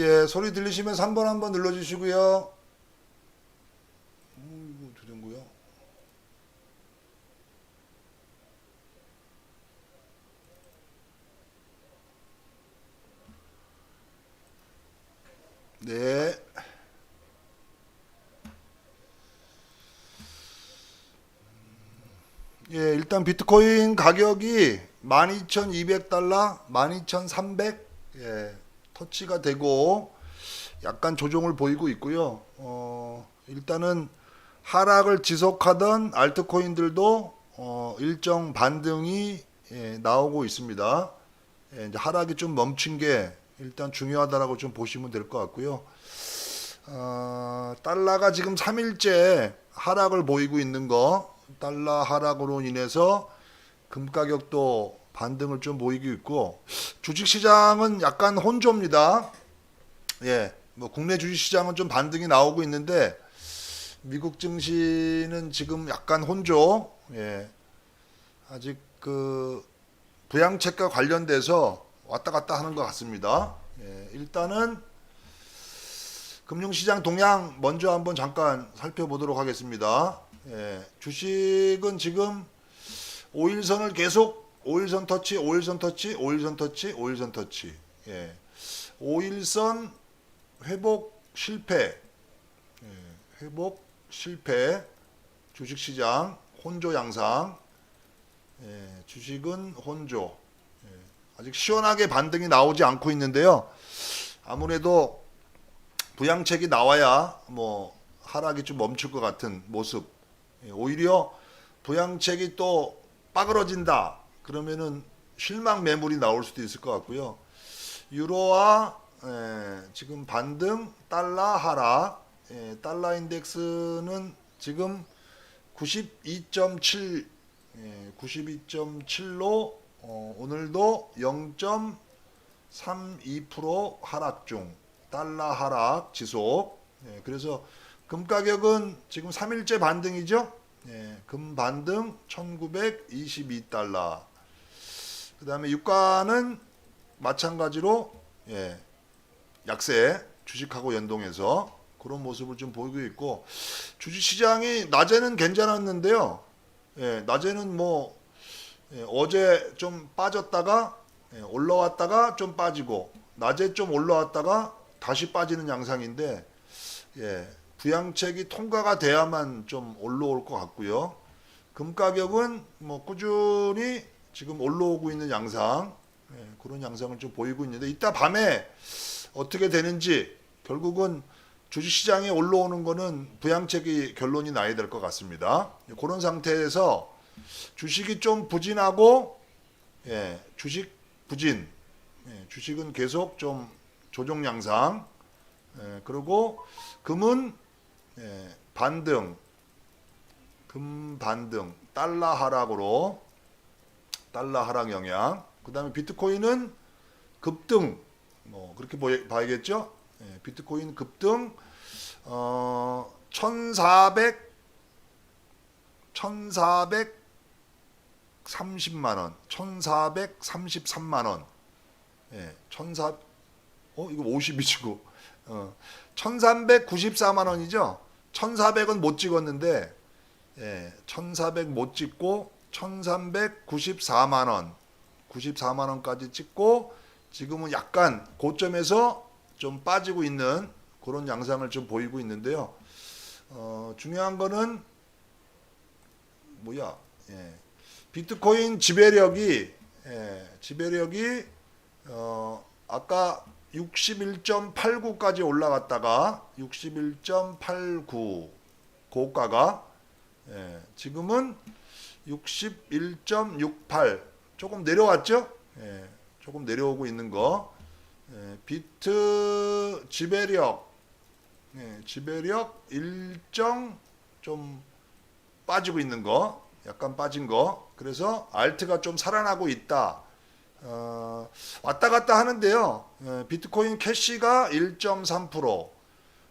예, 소리 들리시면 3번 한번 눌러주시고요. 음, 이거 된 거야? 네. 예, 일단 비트코인 가격이 12,200달러, 12,300 예, 터치가 되고 약간 조정을 보이고 있고요. 어, 일단은 하락을 지속하던 알트코인들도 어, 일정 반등이 예, 나오고 있습니다. 예, 이제 하락이 좀 멈춘 게 일단 중요하다라고 좀 보시면 될 것 같고요. 어, 달러가 지금 3일째 하락을 보이고 있는 거, 달러 하락으로 인해서 금 가격도 반등을 좀 보이고 있고, 주식 시장은 약간 혼조입니다. 예, 뭐 국내 주식 시장은 좀 반등이 나오고 있는데, 미국 증시는 지금 약간 혼조, 예, 아직 그 부양책과 관련돼서 왔다 갔다 하는 것 같습니다. 예, 일단은 금융시장 동향 먼저 한번 잠깐 살펴보도록 하겠습니다. 예, 주식은 지금 5일선을 계속 5일선 터치, 5일선 터치, 5일선 터치, 5일선 터치. 예, 5일선 회복 실패, 예, 회복 실패, 주식 시장 혼조 양상, 예, 주식은 혼조. 예, 아직 시원하게 반등이 나오지 않고 있는데요. 아무래도 부양책이 나와야 뭐 하락이 좀 멈출 것 같은 모습. 예, 오히려 부양책이 또 빠그러진다. 그러면은 실망 매물이 나올 수도 있을 것 같고요. 유로와 예, 지금 반등, 달러 하락, 예, 달러 인덱스는 지금 92.7, 예, 92.7로 어, 오늘도 0.32% 하락 중, 달러 하락 지속. 예, 그래서 금 가격은 지금 3일째 반등이죠. 예, 금 반등 1922달러. 그 다음에 유가는 마찬가지로 예, 약세 주식하고 연동해서 그런 모습을 좀 보이고 있고 주식 시장이 낮에는 괜찮았는데요. 예, 낮에는 뭐 예, 어제 좀 빠졌다가 예, 올라왔다가 좀 빠지고 낮에 좀 올라왔다가 다시 빠지는 양상인데 예, 부양책이 통과가 돼야만 좀 올라올 것 같고요. 금 가격은 뭐 꾸준히 지금 올라오고 있는 양상 예, 그런 양상을 좀 보이고 있는데 이따 밤에 어떻게 되는지 결국은 주식시장에 올라오는 거는 부양책이 결론이 나야 될 것 같습니다. 그런 상태에서 주식이 좀 부진하고 예, 주식 부진 예, 주식은 계속 좀 조정 양상 예, 그리고 금은 예, 반등 금 반등 달러 하락으로 달러 하락 영향. 그 다음에 비트코인은 급등. 뭐 그렇게 봐야겠죠? 예, 비트코인 급등. 어, 1400 1430만 원. 1433만 원. 예, 14 어 이거 50이지고 어, 1394만 원이죠? 1400은 못 찍었는데 예, 1400 못 찍고 1394만 원 94만 원까지 찍고 지금은 약간 고점에서 좀 빠지고 있는 그런 양상을 좀 보이고 있는데요. 어, 중요한 거는 뭐야? 예. 비트코인 지배력이 예, 지배력이 어, 아까 61.89까지 올라갔다가 61.89 고가가 예, 지금은 61.68 조금 내려왔죠? 예, 조금 내려오고 있는 거. 예, 비트 지배력, 예, 지배력 일정 좀 빠지고 있는 거, 약간 빠진 거. 그래서 알트가 좀 살아나고 있다. 어, 왔다 갔다 하는데요. 예, 비트코인 캐시가 1.3%,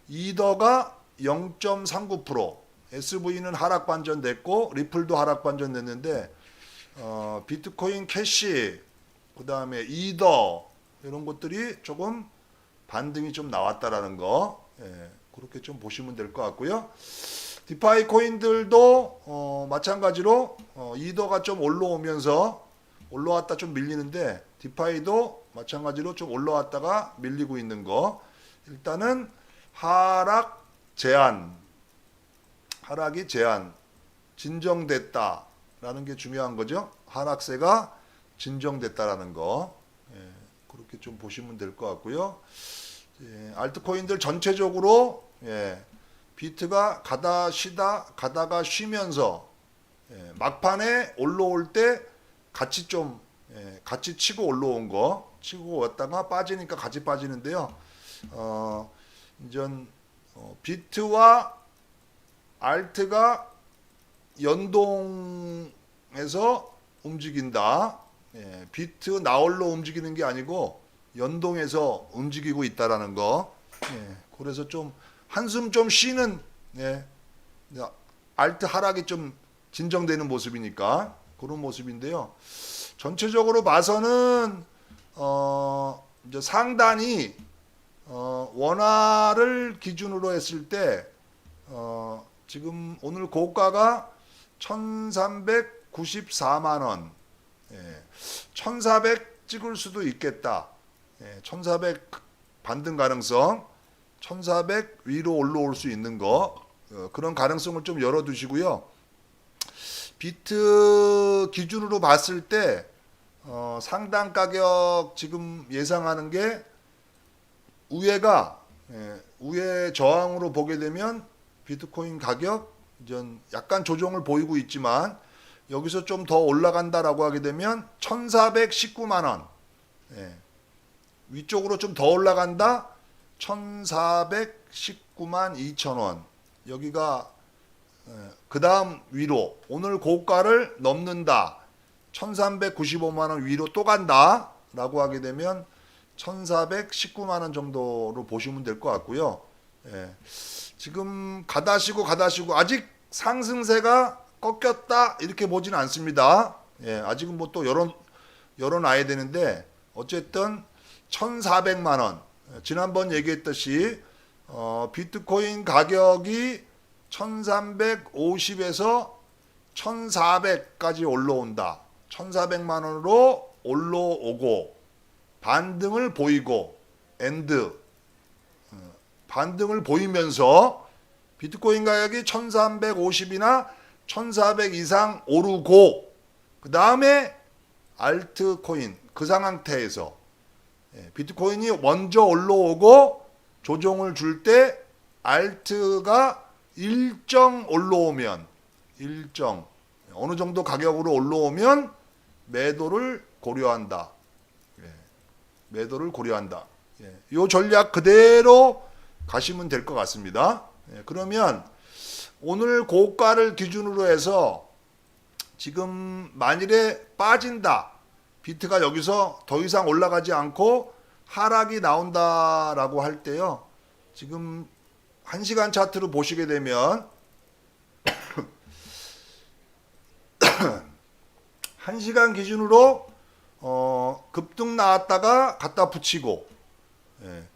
이더가 0.39%, SV는 하락 반전 됐고 리플도 하락 반전 됐는데 어, 비트코인 캐시, 그 다음에 이더 이런 것들이 조금 반등이 좀 나왔다라는 거 예, 그렇게 좀 보시면 될 것 같고요. 디파이 코인들도 어, 마찬가지로 어, 이더가 좀 올라오면서 올라왔다 좀 밀리는데 디파이도 마찬가지로 좀 올라왔다가 밀리고 있는 거 일단은 하락 제한 하락이 제한 진정됐다라는 게 중요한 거죠. 하락세가 진정됐다라는 거 예, 그렇게 좀 보시면 될 것 같고요. 예, 알트코인들 전체적으로 예, 비트가 가다 쉬다 가다가 쉬면서 예, 막판에 올라올 때 같이 좀 예, 같이 치고 올라온 거 치고 왔다가 빠지니까 같이 빠지는데요. 어, 이전 어, 비트와 알트가 연동해서 움직인다. 예, 비트 나홀로 움직이는 게 아니고 연동해서 움직이고 있다라는 거. 예, 그래서 좀 한숨 좀 쉬는 예, 알트 하락이 좀 진정되는 모습이니까 그런 모습인데요. 전체적으로 봐서는 어, 이제 상단이 어, 원화를 기준으로 했을 때 어, 지금 오늘 고가가 1,394만 원. 예. 1,400 찍을 수도 있겠다. 예. 1,400 반등 가능성. 1,400 위로 올라올 수 있는 거. 어, 그런 가능성을 좀 열어 두시고요. 비트 기준으로 봤을 때 어, 상당 가격 지금 예상하는 게 우회가 예, 우회 저항으로 보게 되면 비트코인 가격 이전 약간 조정을 보이고 있지만 여기서 좀 더 올라간다라고 하게 되면 1,419만 원. 예. 위쪽으로 좀 더 올라간다. 1,419만 2천 원. 여기가 그 다음 위로 오늘 고가를 넘는다. 1,395만 원 위로 또 간다. 라고 하게 되면 1,419만 원 정도로 보시면 될 것 같고요. 예. 지금 가다시고 가다시고 아직 상승세가 꺾였다 이렇게 보지는 않습니다. 예, 아직은 뭐또 열어 열어놔야 되는데 어쨌든 1,400만 원 예, 지난번 얘기했듯이 어, 비트코인 가격이 1,350에서 1,400까지 올라온다. 1,400만 원으로 올라오고 반등을 보이고 엔드 반등을 보이면서 비트코인 가격이 1350이나 1400 이상 오르고 그 다음에 알트코인 그 상황태에서 예, 비트코인이 먼저 올라오고 조정을 줄 때 알트가 일정 올라오면 일정 어느 정도 가격으로 올라오면 매도를 고려한다. 예, 매도를 고려한다. 예, 이 전략 그대로 가시면 될 것 같습니다. 예, 그러면 오늘 고가를 기준으로 해서 지금 만일에 빠진다. 비트가 여기서 더 이상 올라가지 않고 하락이 나온다라고 할 때요. 지금 1시간 차트로 보시게 되면 1시간 기준으로 어, 급등 나왔다가 갖다 붙이고 예.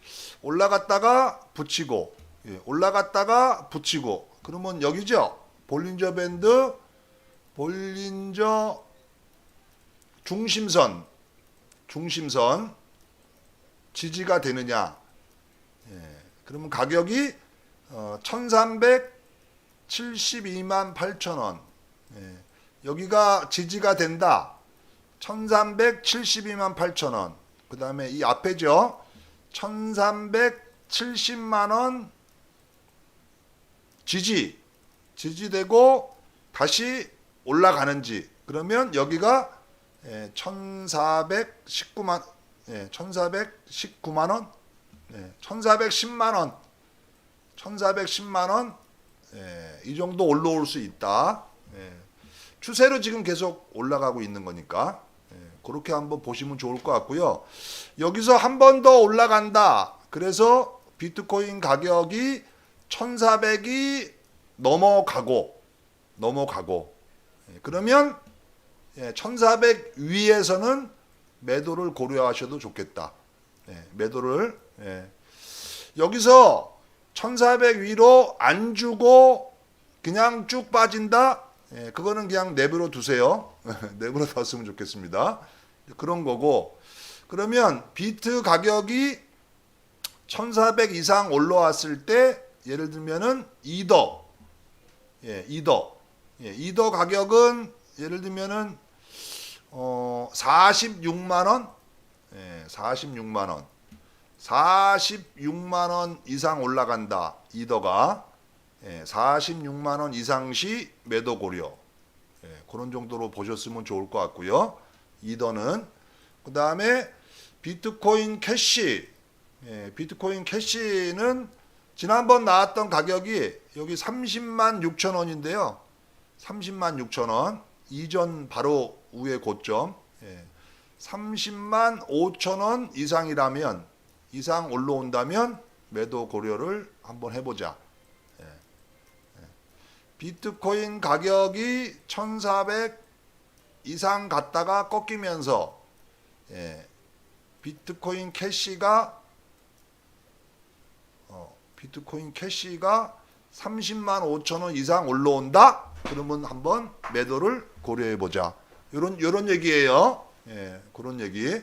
올라갔다가 붙이고 예, 올라갔다가 붙이고. 그러면 여기죠? 볼린저 밴드 볼린저 중심선 중심선 지지가 되느냐? 예, 그러면 가격이 어, 1372만 8천 원. 예, 여기가 지지가 된다. 1372만 8천 원 그 다음에 이 앞에죠 1370만 원 지지 지지되고 다시 올라가는지 그러면 여기가 예, 1419만 예, 1419만 원 예, 1410만 원 1410만 원 예, 이 정도 올라올 수 있다. 예, 추세로 지금 계속 올라가고 있는 거니까 예, 그렇게 한번 보시면 좋을 것 같고요. 여기서 한 번 더 올라간다. 그래서 비트코인 가격이 1400이 넘어가고 넘어가고 예, 그러면 예, 1400 위에서는 매도를 고려하셔도 좋겠다. 예, 매도를 예, 여기서 1400 위로 안 주고 그냥 쭉 빠진다. 예, 그거는 그냥 내버려 두세요. 내버려 뒀으면 좋겠습니다. 그런 거고. 그러면 비트 가격이 1400 이상 올라왔을 때 예를 들면은 2더 예, 2더 예, 2더 가격은 예를 들면은 어 46만 원 예, 46만 원 46만 원 이상 올라간다. 2더가 예, 46만 원 이상 시 매도 고려. 예, 그런 정도로 보셨으면 좋을 것 같고요. 2더는 그 다음에 비트코인 캐시 예, 비트코인 캐시는 지난번 나왔던 가격이 여기 30만 6천 원인데요. 30만 6천 원 이전 바로 위에 고점 예, 30만 5천 원 이상이라면 이상 올라온다면 매도 고려를 한번 해보자. 예, 예. 비트코인 가격이 1,400 이상 갔다가 꺾이면서 예, 비트코인 캐시가 어, 비트코인 캐시가 30만 5천 원 이상 올라온다. 그러면 한번 매도를 고려해 보자. 이런 이런 얘기예요. 예, 그런 얘기.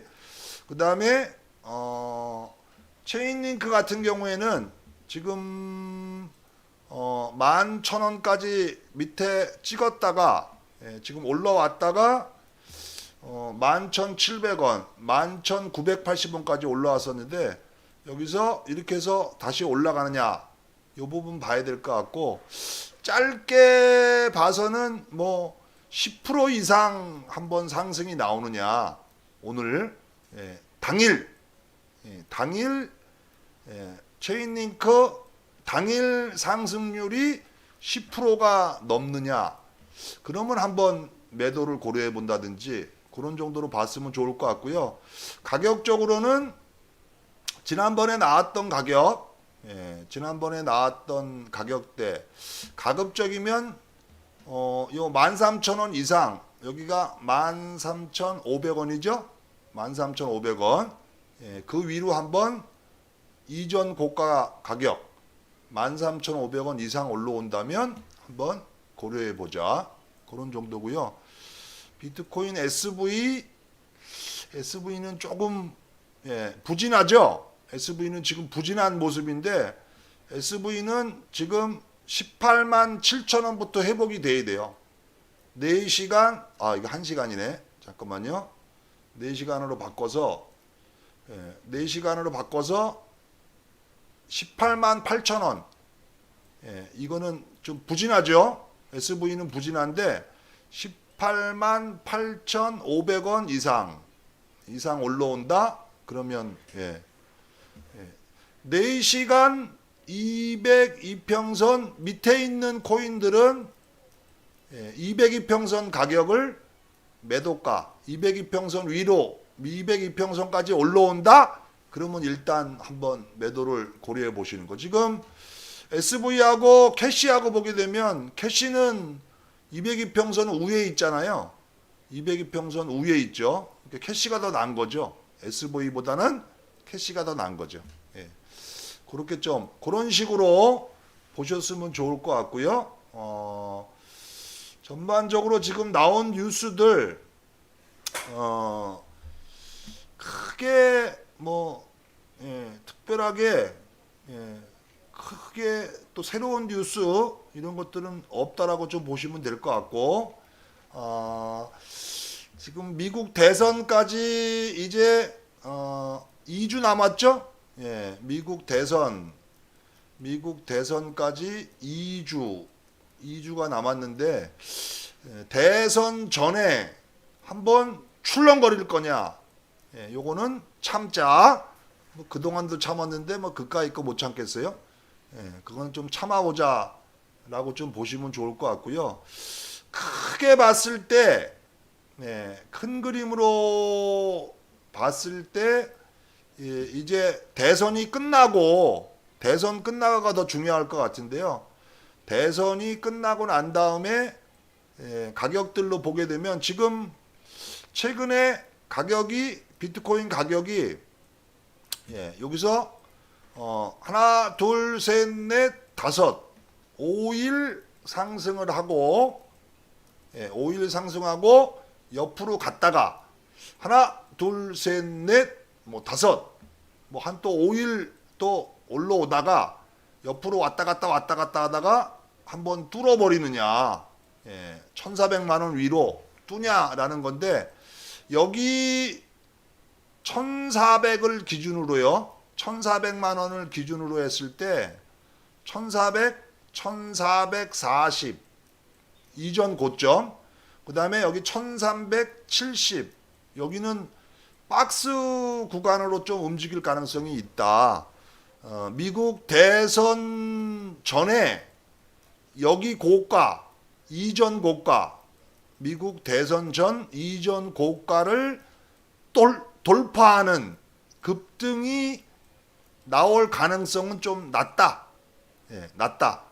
그다음에 어, 체인링크 같은 경우에는 지금 어, 11,000원까지 밑에 찍었다가 예, 지금 올라왔다가 어, 11,700원, 11,980원까지 올라왔었는데 여기서 이렇게 해서 다시 올라가느냐 이 부분 봐야 될 것 같고 짧게 봐서는 뭐 10% 이상 한번 상승이 나오느냐 오늘. 예, 당일. 예, 당일 예, 체인링크 당일 상승률이 10%가 넘느냐 그러면 한번 매도를 고려해 본다든지 그런 정도로 봤으면 좋을 것 같고요. 가격적으로는 지난번에 나왔던 가격, 예, 지난번에 나왔던 가격대 가급적이면 어, 요 13,000원 이상 여기가 13,500원이죠? 13,500원. 예, 그 위로 한번 이전 고가 가격 13,500원 이상 올라온다면 한번 고려해 보자. 그런 정도고요. 비트코인 SV SV는 조금 예, 부진하죠. SV는 지금 부진한 모습인데 SV는 지금 18만 7천 원부터 회복이 돼야 돼요. 4시간 아 이거 1시간이네. 잠깐만요. 4시간으로 바꿔서 예, 4시간으로 바꿔서 18만 8천 원. 예, 이거는 좀 부진하죠. SV는 부진한데 18만 8,500원 이상 이상 올라온다. 그러면 예. 예. 4시간 202평선 밑에 있는 코인들은 예, 202평선 가격을 매도가 202평선 위로 202평선까지 올라온다. 그러면 일단 한번 매도를 고려해 보시는 거. 지금 SV하고 캐시하고 보게 되면 캐시는 202평선 위에 있잖아요. 202평선 위에 있죠. 그러니까 캐시가 더 난 거죠. SV보다는 캐시가 더 난 거죠. 예. 그렇게 좀 그런 식으로 보셨으면 좋을 것 같고요. 어, 전반적으로 지금 나온 뉴스들 어, 크게 뭐 예, 특별하게 예, 크게 또 새로운 뉴스 이런 것들은 없다라고 좀 보시면 될 것 같고 어, 지금 미국 대선까지 이제 어, 2주 남았죠? 예, 미국 대선 미국 대선까지 2주 2주가 남았는데 예, 대선 전에 한번 출렁거릴 거냐? 예, 요거는 참자. 뭐 그동안도 참았는데 뭐 그까이 거못 참겠어요? 예, 그건 좀 참아보자라고 좀 보시면 좋을 것 같고요. 크게 봤을 때, 예, 큰 그림으로 봤을 때, 예, 이제 대선이 끝나고, 대선 끝나가가 더 중요할 것 같은데요. 대선이 끝나고 난 다음에 예, 가격들로 보게 되면 지금 최근에 가격이 비트코인 가격이 예, 여기서 어, 하나, 둘, 셋, 넷, 다섯, 5일 상승을 하고, 예, 5일 상승하고, 옆으로 갔다가, 하나, 둘, 셋, 넷, 뭐 다섯, 뭐 한 또 5일 또 올라오다가, 옆으로 왔다 갔다 왔다 갔다 하다가, 한번 뚫어버리느냐, 예, 1,400만원 위로 뚜냐라는 건데, 여기 1,400을 기준으로요. 1,400만 원을 기준으로 했을 때 1,400, 1,440 이전 고점. 그다음에 여기 1,370 여기는 박스 구간으로 좀 움직일 가능성이 있다. 어, 미국 대선 전에 여기 고가 이전 고가 미국 대선 전 이전 고가를 돌, 돌파하는 급등이 나올 가능성은 좀 낮다. 예, 낮다.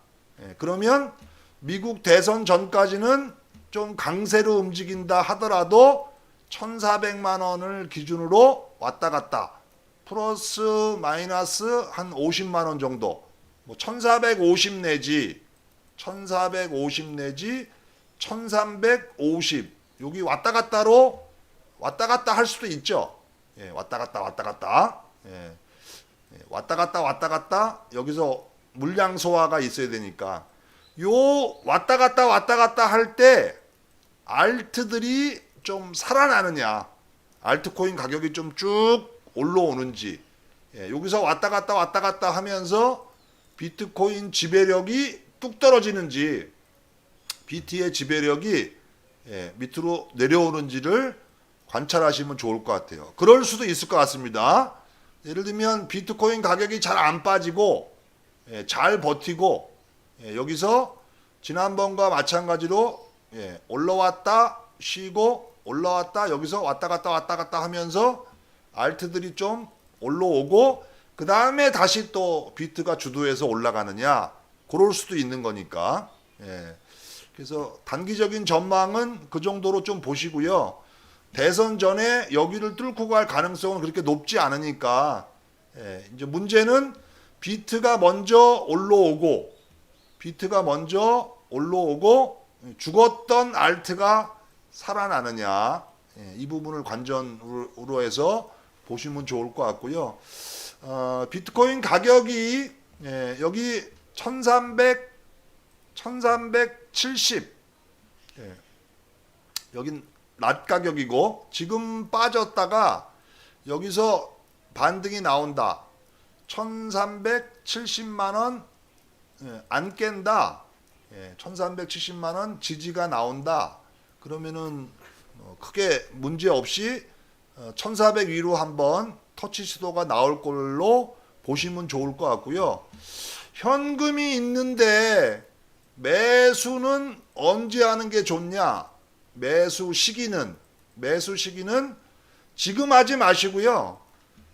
예, 그러면 미국 대선 전까지는 좀 강세로 움직인다 하더라도 1,400만 원을 기준으로 왔다 갔다. 플러스 마이너스 한 50만 원 정도. 뭐 1,450 내지 1,450 내지 1350 여기 왔다 갔다로 왔다 갔다 할 수도 있죠. 예, 왔다 갔다 왔다 갔다. 예, 예, 왔다 갔다 왔다 갔다 여기서 물량 소화가 있어야 되니까 요 왔다 갔다 왔다 갔다 할 때 알트들이 좀 살아나느냐 알트코인 가격이 좀 쭉 올라오는지 예, 여기서 왔다 갔다 왔다 갔다 하면서 비트코인 지배력이 뚝 떨어지는지 BT의 지배력이 예, 밑으로 내려오는지를 관찰하시면 좋을 것 같아요. 그럴 수도 있을 것 같습니다. 예를 들면 비트코인 가격이 잘 안 빠지고 예, 잘 버티고 예, 여기서 지난번과 마찬가지로 예, 올라왔다 쉬고 올라왔다 여기서 왔다 갔다 왔다 갔다 하면서 알트들이 좀 올라오고 그 다음에 다시 또 비트가 주도해서 올라가느냐 그럴 수도 있는 거니까 예. 그래서 단기적인 전망은 그 정도로 좀 보시고요. 대선 전에 여기를 뚫고 갈 가능성은 그렇게 높지 않으니까 예, 이제 문제는 비트가 먼저 올라오고 비트가 먼저 올라오고 죽었던 알트가 살아나느냐 예, 이 부분을 관전으로 해서 보시면 좋을 것 같고요. 어, 비트코인 가격이 예, 여기 1300 1370 예, 여긴 낮 가격이고 지금 빠졌다가 여기서 반등이 나온다. 1370만 원안 깬다. 예, 1370만 원 지지가 나온다. 그러면은 어, 크게 문제 없이 어, 1400 위로 한번 터치 시도가 나올 걸로 보시면 좋을 것 같고요. 현금이 있는데 매수는 언제 하는 게 좋냐? 매수 시기는 매수 시기는 지금 하지 마시고요.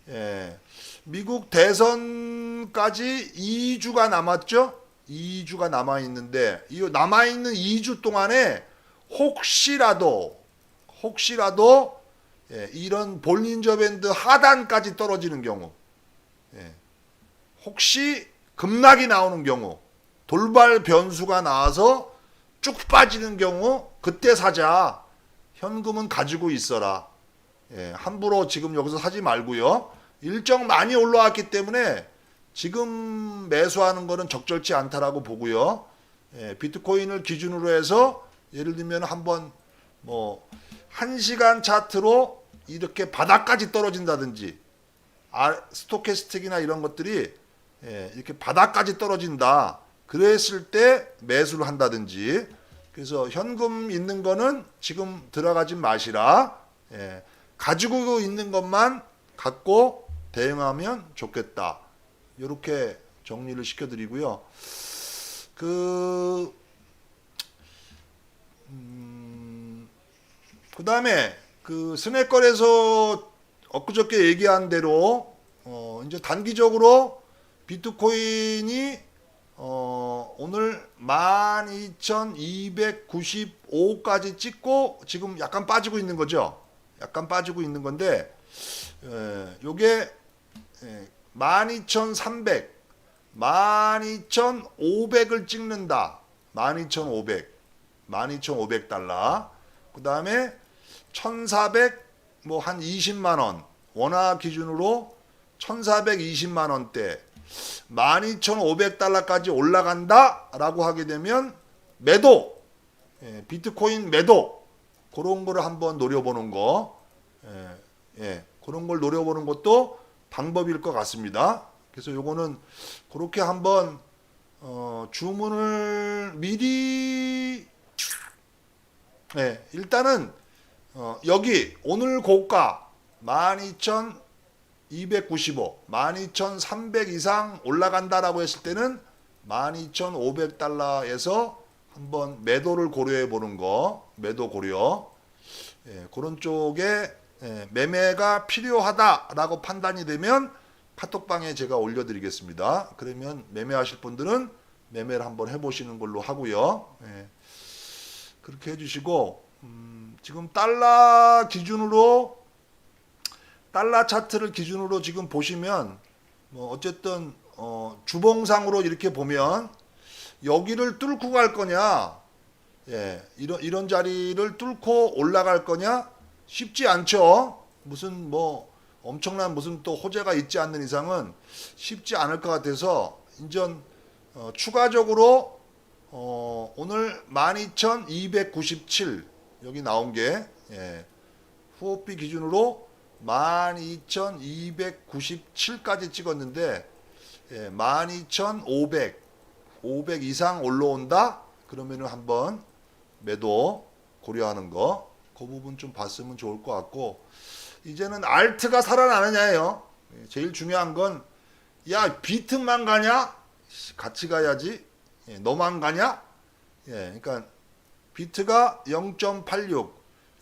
예. 미국 대선까지 2주가 남았죠? 2주가 남아 있는데 이 남아 있는 2주 동안에 혹시라도 혹시라도 예, 이런 볼린저 밴드 하단까지 떨어지는 경우 예, 혹시 급락이 나오는 경우 돌발 변수가 나와서 쭉 빠지는 경우 그때 사자. 현금은 가지고 있어라. 예, 함부로 지금 여기서 사지 말고요. 일정 많이 올라왔기 때문에 지금 매수하는 거는 적절치 않다라고 보고요. 예, 비트코인을 기준으로 해서 예를 들면 한번 뭐 1시간 차트로 이렇게 바닥까지 떨어진다든지 아, 스토캐스틱이나 이런 것들이 예, 이렇게 바닥까지 떨어진다. 그랬을 때 매수를 한다든지 그래서 현금 있는 거는 지금 들어가지 마시라. 예, 가지고 있는 것만 갖고 대응하면 좋겠다. 이렇게 정리를 시켜드리고요. 그, 음, 그 다음에 그 스낵걸에서 엊그저께 얘기한 대로 어, 이제 단기적으로 비트코인이 어, 오늘 12,295까지 찍고 지금 약간 빠지고 있는 거죠. 약간 빠지고 있는 건데, 에, 요게 에, 12,300, 12,500을 찍는다. 12,500, 12,500달러. 그 다음에 1,400, 뭐 한 20만 원. 원화 기준으로 1,420만 원대. 12,500달러까지 올라간다라고 하게 되면 매도, 예, 비트코인 매도 그런 거를 한번 노려보는 거, 예, 예, 그런 걸 노려보는 것도 방법일 것 같습니다. 그래서 요거는 그렇게 한번 어, 주문을 미리, 예, 일단은 어, 여기 오늘 고가 12,295, 12,300 이상 올라간다라고 했을 때는 12,500달러에서 한번 매도를 고려해 보는 거, 매도 고려. 예, 그런 쪽에 예, 매매가 필요하다라고 판단이 되면 카톡방에 제가 올려드리겠습니다. 그러면 매매하실 분들은 매매를 한번 해보시는 걸로 하고요. 예, 그렇게 해주시고 음, 지금 달러 기준으로 달러 차트를 기준으로 지금 보시면 뭐 어쨌든 어, 주봉상으로 이렇게 보면 여기를 뚫고 갈 거냐, 예, 이런 이런 자리를 뚫고 올라갈 거냐 쉽지 않죠. 무슨 뭐 엄청난 무슨 또 호재가 있지 않는 이상은 쉽지 않을 것 같아서 인전 어, 추가적으로 어, 오늘 12,297 여기 나온 게 예, 후호피 기준으로 12,297까지 찍었는데 예, 12,500 500 이상 올라온다? 그러면은 한번 매도 고려하는 거. 그 부분 좀 봤으면 좋을 것 같고 이제는 알트가 살아나느냐예요. 예, 제일 중요한 건 야 비트만 가냐? 씨, 같이 가야지. 예, 너만 가냐? 예, 그러니까 비트가 0.86,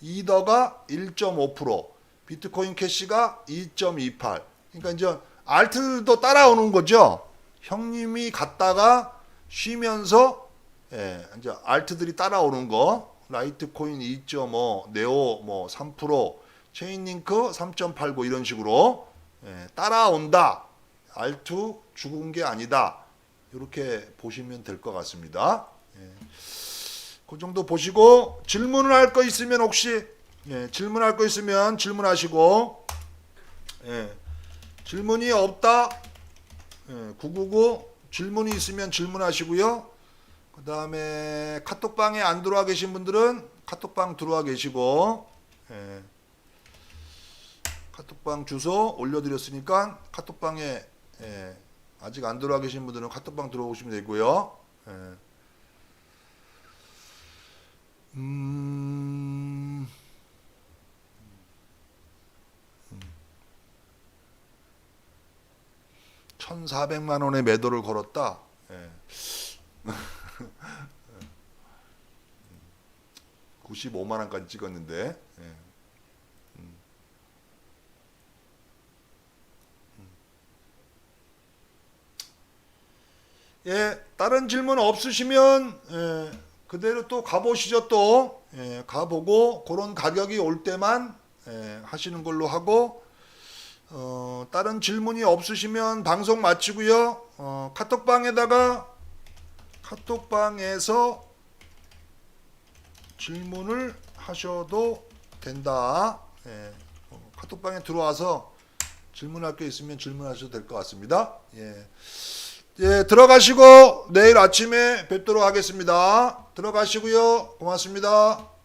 이더가 1.5%, 비트코인 캐시가 2.28. 그러니까 이제 알트도 따라오는 거죠. 형님이 갔다가 쉬면서 예, 이제 알트들이 따라오는 거. 라이트코인 2.5, 네오 뭐 3%, 체인링크 3.89 이런 식으로 예, 따라온다. 알트 죽은 게 아니다. 이렇게 보시면 될 것 같습니다. 예. 그 정도 보시고 질문을 할 거 있으면 혹시 예, 질문할 거 있으면 질문하시고 예, 질문이 없다. 예, 999 질문이 있으면 질문하시고요. 그 다음에 카톡방에 안 들어와 계신 분들은 카톡방 들어와 계시고 예, 카톡방 주소 올려드렸으니까 카톡방에 예, 아직 안 들어와 계신 분들은 카톡방 들어오시면 되고요. 예. 음, 1,400만 원의 매도를 걸었다. 예. 95만 원까지 찍었는데. 예. 음. 음. 예, 다른 질문 없으시면 예, 그대로 또 가보시죠 또 예, 가보고 그런 가격이 올 때만 예, 하시는 걸로 하고 어, 다른 질문이 없으시면 방송 마치고요. 어, 카톡방에다가 카톡방에서 질문을 하셔도 된다. 예, 어, 카톡방에 들어와서 질문할 게 있으면 질문하셔도 될 것 같습니다. 예. 예, 들어가시고 내일 아침에 뵙도록 하겠습니다. 들어가시고요. 고맙습니다.